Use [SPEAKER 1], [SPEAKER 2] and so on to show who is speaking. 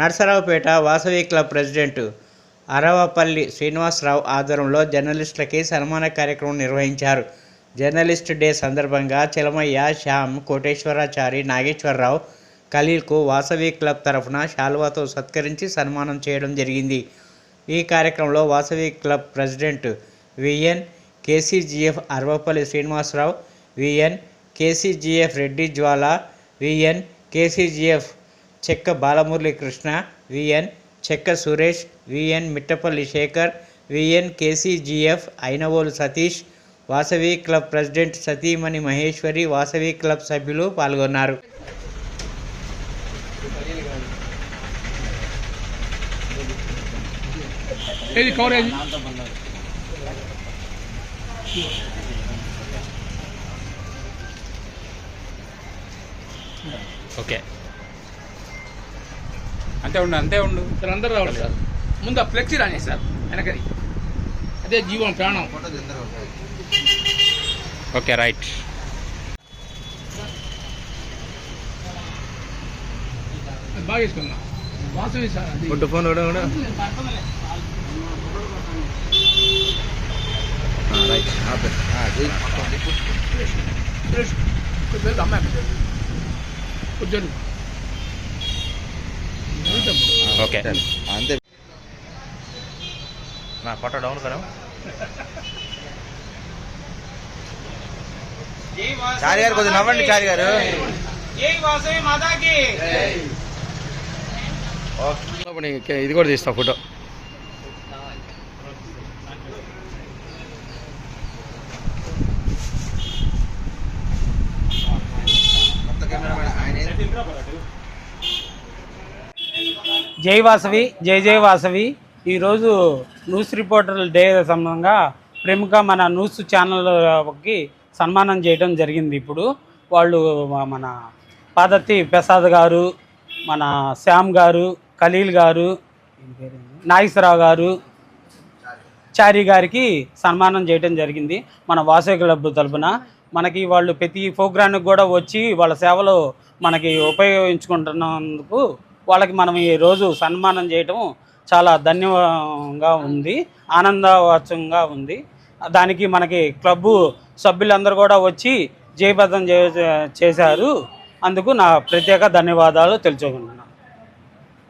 [SPEAKER 1] Narasaraopet Vasavi club president Aravapalli Srinivasarao ఆధ్వర్యంలో జర్నలిస్టులకి సన్మాన కార్యక్రమం నిర్వహించారు. జర్నలిస్ట్ డే సందర్భంగా చిలమయ్య శ్యామ్ కోటేశ్వరాచారి నాగేశ్వరరావు ఖలీల్కు వాసవి క్లబ్ తరఫున శాల్వాతో సత్కరించి సన్మానం చేయడం జరిగింది. ఈ కార్యక్రమంలో Vasavi club president VN KCGF Aravapalli Srinivasa Rao VN KCGF Reddy Jwala VN KCGF Chekka Balamurali Krishna VN Chekka Suresh VN Mittapalli Shekar VN KCGF Inavolu Satish Vasavi club president సతీమణి Maheshwari Vasavi club సభ్యులు పాల్గొన్నారు.
[SPEAKER 2] ఏది coverage?
[SPEAKER 3] Okay. అంతే ఉండు అంతే ఉండు.
[SPEAKER 2] Sir అందరు రావాలి సార్. ముందు ఆ ఫ్లెక్సీ రాని సార్ వెనకది. అదే జీవం ప్రాణం.
[SPEAKER 3] Okay right.
[SPEAKER 2] బాగా వేసుకున్నా. వాసవి సార్ అది.
[SPEAKER 4] ఫోన్ కూడా కూడా రైట్
[SPEAKER 2] సురేష్, కొంచెం
[SPEAKER 3] ఓకే.
[SPEAKER 4] అంతే. నా ఫోటో డౌన్ కరా చారి గారు కొద్దిగా నవ్వండి చారి గారు.
[SPEAKER 3] ఇది కూడా తీస్తా ఫోటో.
[SPEAKER 4] ఆయన
[SPEAKER 5] జై వాసవి జై జై వాసవి. ఈరోజు న్యూస్ రిపోర్టర్ల డే సంబంధంగా ప్రముఖ మన న్యూస్ ఛానల్కి సన్మానం చేయడం జరిగింది ఇప్పుడు. వాళ్ళు మన పాదర్తి ప్రసాద్ గారు మన శ్యామ్ గారు ఖలీల్ గారు నాగేశ్వరరావు గారు చారి గారికి సన్మానం చేయడం జరిగింది. మన వాసవి క్లబ్ తరపున మనకి వాళ్ళు ప్రతి ప్రోగ్రాంకి కూడా వచ్చి వాళ్ళ సేవలు మనకి ఉపయోగించుకుంటున్నందుకు వాళ్ళకి మనం ఈ రోజు సన్మానం చేయటం చాలా ధన్యంగా ఉంది ఆనందవచంగా ఉంది. దానికి మనకి క్లబ్బు సభ్యులందరూ కూడా వచ్చి జయప్రదం చే చేశారు. అందుకు నా ప్రత్యేక ధన్యవాదాలు తెలుసుకుంటున్నాను.